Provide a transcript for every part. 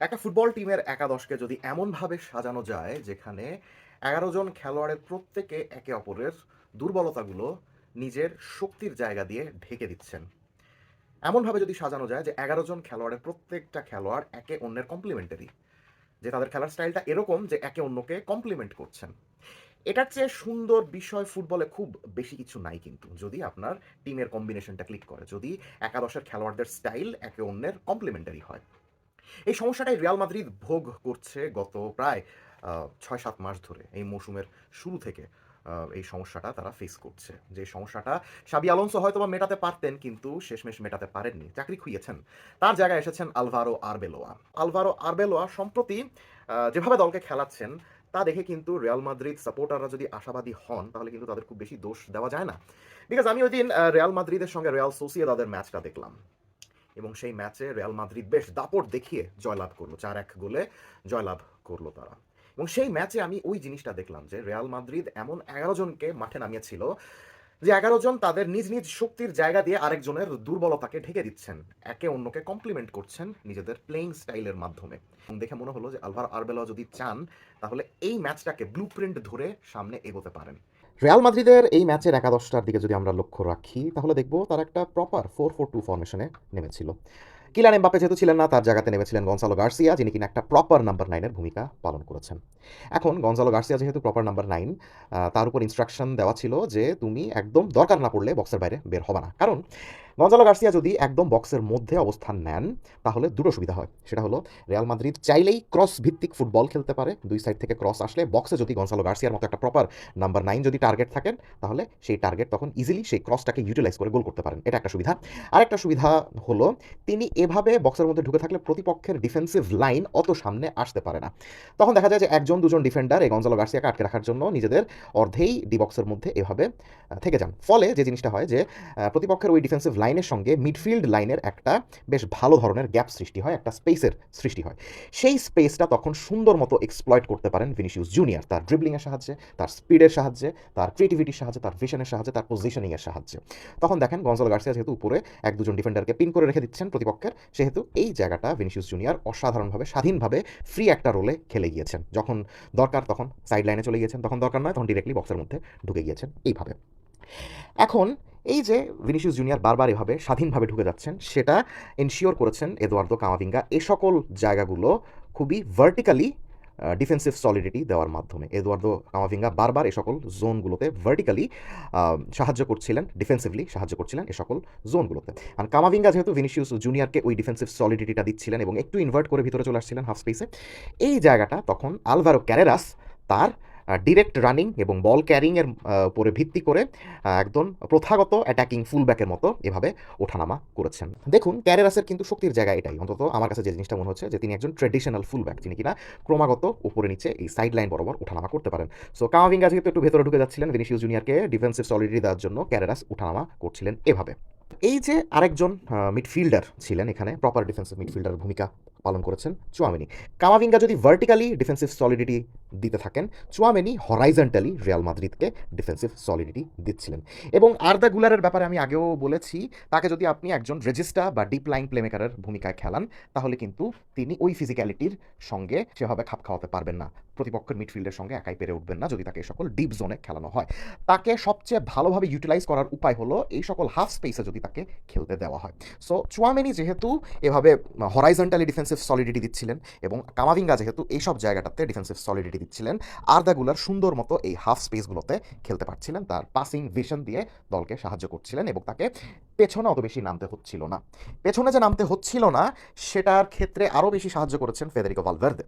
একটা ফুটবল টিমের একাদশকে যদি এমনভাবে সাজানো যায় যেখানে এগারো জন খেলোয়াড়ের প্রত্যেকে একে অপরের দুর্বলতাগুলো নিজের শক্তির জায়গা দিয়ে ঢেকে দিচ্ছেন। এমনভাবে যদি সাজানো যায় যে এগারো জন খেলোয়াড়ের প্রত্যেকটা খেলোয়াড় একে অন্যের কমপ্লিমেন্টারি, যে তাদের খেলার স্টাইলটা এরকম যে একে অন্যকে কমপ্লিমেন্ট করছেন। এটার চেয়ে সুন্দর বিষয় ফুটবলে খুব বেশি কিছু নাই কিন্তু, যদি আপনার টিমের কম্বিনেশনটা ক্লিক করে, যদি একাদশের খেলোয়াড়দের স্টাইল একে অন্যের কমপ্লিমেন্টারি হয়। এই সমস্যাটাই রিয়াল মাদ্রিদ ভোগ করছে গত প্রায় ছয় সাত মাস ধরে। এই মৌসুমের শুরু থেকে এই সমস্যাটা তারা ফেস করছে। যে সমস্যাটা, সাবি আলোনসো হয়তো বা মেটাতে পারতেন, কিন্তু শেষমেশ মেটাতে পারেননি। চাকরি খুইয়েছেন। তার জায়গায় এসেছেন আলভারো আরবেলোয়া। আলভারো আরবেলোয়া সম্প্রতি যেভাবে দলকে খেলাচ্ছেন, তা দেখে কিন্তু রিয়াল মাদ্রিদ সাপোর্টাররা যদি আশাবাদী হন, তাহলে কিন্তু তাদের খুব বেশি দোষ দেওয়া যায় না। বিকজ আমি ওই দিন রিয়াল মাদ্রিদের সঙ্গে রিয়াল সোসিয়েদাদের ম্যাচটা দেখলাম। এবং সেই ম্যাচে রিয়াল মাদ্রিদ বেশ দাপট দেখিয়ে জয়লাভ করল, চার এক গোলে জয়লাভ করল তারা। এবং সেই ম্যাচে আমি ওই জিনিসটা দেখলাম যে রিয়াল মাদ্রিদ এমন এগারো জনকে মাঠে নামিয়েছিল যে এগারো জন তাদের নিজ নিজ শক্তির জায়গা দিয়ে আরেকজনের দুর্বলতাকে ঢেকে দিচ্ছেন। একে অন্যকে কমপ্লিমেন্ট করছেন নিজেদের প্লেইং স্টাইলের মাধ্যমে। দেখে মনে হলো যে আলভার আরবেলা যদি চান, তাহলে এই ম্যাচটাকে ব্লু ধরে সামনে এগোতে পারেন। রিয়াল মাদ্রিদের এই ম্যাচের একাদশটার দিকে যদি আমরা লক্ষ্য রাখি, তাহলে দেখব তার একটা প্রপার ফোর ফোর টু ফর্মেশনে নেমেছিল। কিলান এমবাপে যেহেতু ছিলেন না, তার জায়গাতে নেমেছিলেন গনসালো গার্সিয়া, যিনি কিনা একটা প্রপার নাম্বার নাইনের ভূমিকা পালন করেছেন। এখন গনসালো গার্সিয়া যেহেতু প্রপার নাম্বার নাইন তার উপর ইনস্ট্রাকশন দেওয়া ছিল যে তুমি একদম দরকার না পড়লে বক্সের বাইরে বের হবে না। কারণ গঞ্জালো গার্সিয়া যদি একদম বক্সের মধ্যে অবস্থান নেন, তাহলে দুটো সুবিধা হয়। সেটা হলো, রিয়াল মাদ্রিদ চাইলেই ক্রস ভিত্তিক ফুটবল খেলতে পারে। দুই সাইড থেকে ক্রস আসলে বক্সে যদি গনসালো গার্সিয়ার মতো একটা প্রপার নাম্বার নাইন যদি টার্গেট থাকেন, তাহলে সেই টার্গেট তখন ইজিলি সেই ক্রসটাকে ইউটিলাইজ করে গোল করতে পারেন। এটা একটা সুবিধা। আরেকটা সুবিধা হলো, তিনি এভাবে বক্সের মধ্যে ঢুকে থাকলে প্রতিপক্ষের ডিফেন্সিভ লাইন অত সামনে আসতে পারে না। তখন দেখা যায় যে একজন, দুজন ডিফেন্ডার এই গঞ্জালো গার্সিয়াকে আটকে রাখার জন্য নিজেদের অর্ধেই ডি বক্সের মধ্যে এভাবে থেকে যান। ফলে যে জিনিসটা হয় যে প্রতিপক্ষের ওই ডিফেন্সিভ লাইনের সঙ্গে মিডফিল্ড লাইনের একটা বেশ ভালো ধরনের গ্যাপ সৃষ্টি হয়, একটা স্পেসের সৃষ্টি হয়। সেই স্পেসটা তখন সুন্দর মতো এক্সপ্লয়েট করতে পারেন ভিনিসিউস জুনিয়র তার ড্রিবলিংয়ের সাহায্যে, তার স্পিডের সাহায্যে, তার ক্রিয়েটিভিটির সাহায্যে, তার ভিশনের সাহায্যে, তার পজিশনিংয়ের সাহায্যে। তখন দেখেন গঞ্জালো গার্সিয়া যেহেতু উপরে, এক দুজন ডিফেন্ডারকে পিন করে রেখে দিচ্ছেন প্রতিপক্ষের, সেহেতু এই জায়গাটা ভিনিসিউস জুনিয়র অসাধারণভাবে, স্বাধীনভাবে ফ্রি একটা রোলে খেলে গিয়েছেন। যখন দরকার তখন সাইড লাইনে চলে গিয়েছেন, তখন দরকার নয়, তখন ডিরেক্টলি বক্সের মধ্যে ঢুকে গিয়েছেন। এইভাবে। এখন এই যে ভিনিসিয়াস জুনিয়র বারবার এভাবে স্বাধীনভাবে ঢুকে যাচ্ছেন, সেটা এনশিওর করেছেন এদোয়ার্দো কামাভিঙ্গা এ সকল জায়গাগুলো খুবই ভার্টিক্যালি ডিফেন্সিভ সলিডিটি দেওয়ার মাধ্যমে। এদোয়ার্দো কামাভিঙ্গা বারবার এ সকল জোনগুলোতে ভার্টিক্যালি সাহায্য করছিলেন ডিফেন্সিভলি সাহায্য করছিলেন এ সকল জোনগুলোতে আর কামাভিঙ্গা যেহেতু ভিনিসিয়াস জুনিয়রকে ওই ডিফেন্সিভ সলিডিটিটা দিচ্ছিলেন এবং একটু ইনভার্ট করে ভিতরে চলে আসছিলেন হাফ স্পেসে এই জায়গাটা তখন আলভারো ক্যারেরাস তার ডিরেক্ট রানিং এবং বল ক্যারিংয়ের উপরে ভিত্তি করে একদম প্রথাগত অ্যাটাকিং ফুলব্যাকের মতো এভাবে ওঠানামা করেছেন। দেখুন ক্যারেরাসের কিন্তু শক্তির জায়গা এটাই। অন্তত আমার কাছে যে জিনিসটা মনে হচ্ছে যে তিনি একজন ট্রেডিশনাল ফুলব্যাক যিনি কিনা ক্রমাগত উপরে নিচে এই সাইড লাইন বরাবর ওঠানামা করতে পারেন। সো কামাভিঙ্গা যেহেতু একটু ভেতরে ঢুকে যাচ্ছিলেন ভিনিসিয়াস জুনিয়রকে ডিফেন্সিভ সলিডিটি দেওয়ার জন্য ক্যারেরাস ওঠানামা করছিলেন এভাবে। এই যে আরেকজন মিডফিল্ডার ছিলেন এখানে প্রপার ডিফেন্সিভ মিডফিল্ডার ভূমিকা পালন করেছেন চুয়ামিনি কামাভিঙ্গা যদি ভার্টিক্যালি ডিফেন্সিভ সলিডিটি দিতে থাকেন। চুয়ামেনি হরাইজেন্টালি রিয়াল মাদ্রিদকে ডিফেন্সিভ সলিডিটি দিচ্ছিলেন। এবং আর্দা গুলারের ব্যাপারে আমি আগেও বলেছি, তাকে যদি আপনি একজন রেজিস্টা বা ডিপ লাইন প্লেমেকারের ভূমিকায় খেলান, তাহলে কিন্তু তিনি ওই ফিজিক্যালিটির সঙ্গে সেভাবে খাপ খাওয়াতে পারবেন না। প্রতিপক্ষের মিডফিল্ডের সঙ্গে একাই পেরে উঠবেন না যদি তাকে এই সকল ডিপ জোনে খেলানো হয়। তাকে সবচেয়ে ভালোভাবে ইউটিলাইজ করার উপায় হলো এই সকল হাফ স্পেসে যদি তাকে খেলতে দেওয়া হয়। সো চুয়ামেনি যেহেতু এভাবে হরাইজেন্টালি ডিফেন্সিভ সলিডিটি দিচ্ছিলেন এবং কামাভিঙ্গা যেহেতু এইসব জায়গাটাতে ডিফেন্সিভ সলিডিটি দিচ্ছিলেন। আর্দাগুলার সুন্দর মতো এই হাফ স্পেসগুলোতে খেলতে পারছিলেন। তার পাসিং ভিশন দিয়ে দলকে সাহায্য করছিলেন এবং তাকে পেছনে অত বেশি নামতে হচ্ছিল না। পেছনে যে নামতে হচ্ছিল না, সেটার ক্ষেত্রে আরও বেশি সাহায্য করেছেন ফেদেরিকো ভালভার্দে।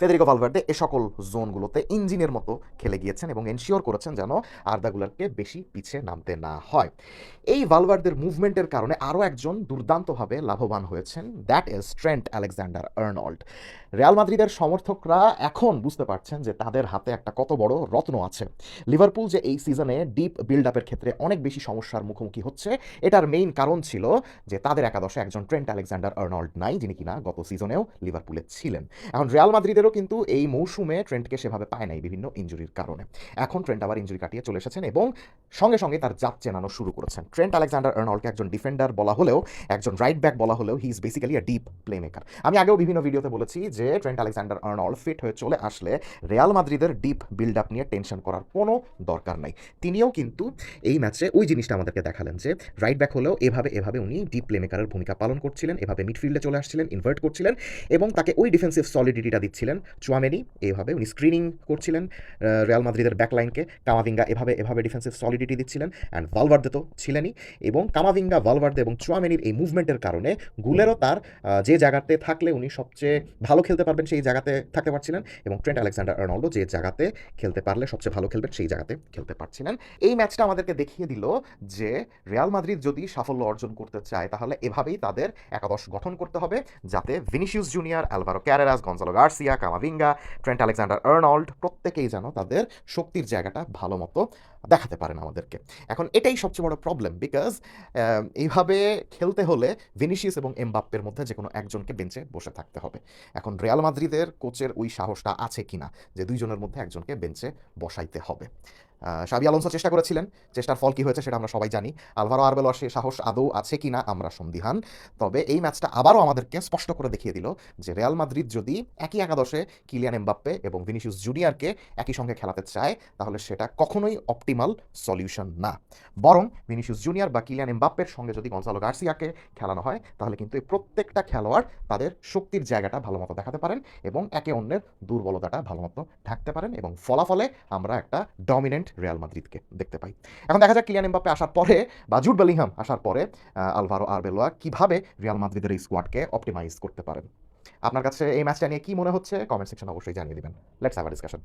ফেদেরিকো ভালভার্দে এ সকল জোনগুলোতে ইঞ্জিনের মতো খেলে গিয়েছেন এবং এনশিওর করেছেন যেন আর্দাগুলারকে বেশি পিছে নামতে না হয়। এই ভালভার্দের মুভমেন্টের কারণে আরও একজন দুর্দান্তভাবে লাভবান হয়েছেন that is Trent Alexander Arnold Real মাদ্রিদের সমর্থকরা এখন বুঝতে পারছেন যে তাদের হাতে একটা কত বড় রত্ন আছে। লিভারপুল যে এই সিজনে ডিপ বিল্ড আপের ক্ষেত্রে অনেক বেশি সমস্যার মুখোমুখি হচ্ছে, এটার মেইন কারণ ছিল যে তাদের একাদশে একজন ট্রেন্ট আলেকজান্ডার আর্নল্ড নাই, যিনি কিনা গত সিজনেও লিভারপুলে ছিলেন। এখন রিয়াল মাদ্রিদ মাদ্রিদেরও কিন্তু এই মৌসুমে ট্রেন্টকে সেভাবে পায় নাই বিভিন্ন ইঞ্জুরির কারণে। এখন ট্রেন্ট আবার ইঞ্জুরি কাটিয়ে চলে এসেছেন এবং সঙ্গে সঙ্গে তার জাত চেনানো শুরু করেছেন। ট্রেন্ট আলেকজান্ডার আর্নল্ডকে একজন ডিফেন্ডার বলা হলেও, একজন রাইট ব্যাক বলা হলেও he is basically a deep playmaker আমি আগেও বিভিন্ন ভিডিওতে বলেছি যে ট্রেন্ট আলেকজান্ডার আর্নল্ড ফিট হয়ে চলে আসলে রিয়াল মাদ্রিদের ডিপ বিল্ড আপ নিয়ে টেনশন করার কোনো দরকার নাই। তিনিও কিন্তু এই ম্যাচে ওই জিনিসটা আমাদেরকে দেখালেন যে রাইট ব্যাক হলেও এভাবে এভাবে উনি ডিপ প্লে মেকারের ভূমিকা পালন করছিলেন, এভাবে মিডফিল্ডে চলে আসছিলেন ইনভার্ট করছিলেন এবং তাকে ওই ডিফেন্সিভ সলিডিটিটা দিচ্ছিলেন। চুয়ামেনি এইভাবে উনি স্ক্রিনিং করছিলেন রিয়াল মাদ্রিদের ব্যাকলাইনকে কামাভিঙ্গা এভাবে এভাবে ডিফেন্সিভ সলিডিটি দিচ্ছিলেন অ্যান্ড ভালভার্দে তো ছিলেনই। এবং কামাভিঙ্গা ভালভার্দে এবং চুয়ামেনির এই মুভমেন্টের কারণে গুলেরও তার যে জায়গাতে থাকলে উনি সবচেয়ে ভালো খেলতে পারবেন সেই জায়গাতে থাকতে পারছিলেন এবং ট্রেন্ট আলেকজান্ডার আর্নল্ডো যে জায়গাতে খেলতে পারলে সবচেয়ে ভালো খেলবেন সেই জায়গাতে খেলতে পারছিলেন। এই ম্যাচটা আমাদেরকে দেখিয়ে দিল যে রিয়াল মাদ্রিদ যদি সাফল্য অর্জন করতে চায়, তাহলে এভাবেই তাদের একাদশ গঠন করতে হবে, যাতে Vinicius Junior Alvaro Carreras Gonzalo Garcia Camavinga, Trent Alexander Arnold, প্রত্যেকেই যেন তাদের শক্তির জায়গাটা ভালো মতো দেখাতে পারেন আমাদেরকে। এখন এটাই সবচেয়ে বড় প্রবলেম বিকজ এইভাবে খেলতে হলে ভিনিসিয়াস এবং এমবাপ্পের মধ্যে যে কোনো একজনকে বেঞ্চে বসে থাকতে হবে। এখন রিয়াল মাদ্রিদের কোচের ওই সাহসটা আছে কিনা? যে দুইজনের মধ্যে একজনকে বেঞ্চে বসাইতে হবে। সাবি আলোনসো চেষ্টা করেছিলেন। চেষ্টার ফল কি হয়েছে সেটা আমরা সবাই জানি। আলভারো আরবেলোর সে সাহস আদৌ আছে কি না আমরা সন্দিহান। তবে এই ম্যাচটা আবারও আমাদেরকে স্পষ্ট করে দেখিয়ে দিল যে রিয়াল মাদ্রিদ যদি একই একাদশে কিলিয়ান এমবাপ্পে এবং ভিনিসিয়াস জুনিয়রকে একই সঙ্গে খেলাতে চায়, তাহলে সেটা কখনোই অপটিমাল সলিউশন না। বরং ভিনিসিয়াস জুনিয়র বা কিলিয়ান এমবাপ্পের সঙ্গে যদি গনসালো গার্সিয়াকে খেলানো হয়, তাহলে কিন্তু এই প্রত্যেকটা খেলোয়াড় তাদের শক্তির জায়গাটা ভালো মতো দেখাতে পারেন এবং একে অন্যের দুর্বলতাটা ভালো মতো ঢাকতে পারেন এবং ফলাফলে আমরা একটা ডমিনেন্ট রিয়াল মাদ্রিদকে দেখতে পাই। এখন দেখা যাক কিলিয়ান এমবাপ্পে আসার পরে বা জুট বেলিংহাম আসার পরে আলভারো আরবেলোয়া কীভাবে রিয়াল মাদ্রিদের এই স্কোয়াডকে অপটিমাইজ করতে পারেন। আপনার কাছে এই ম্যাচটা নিয়ে কী মনে হচ্ছে? কমেন্ট সেকশন অবশ্যই জানিয়ে দেবেন। Let's have a discussion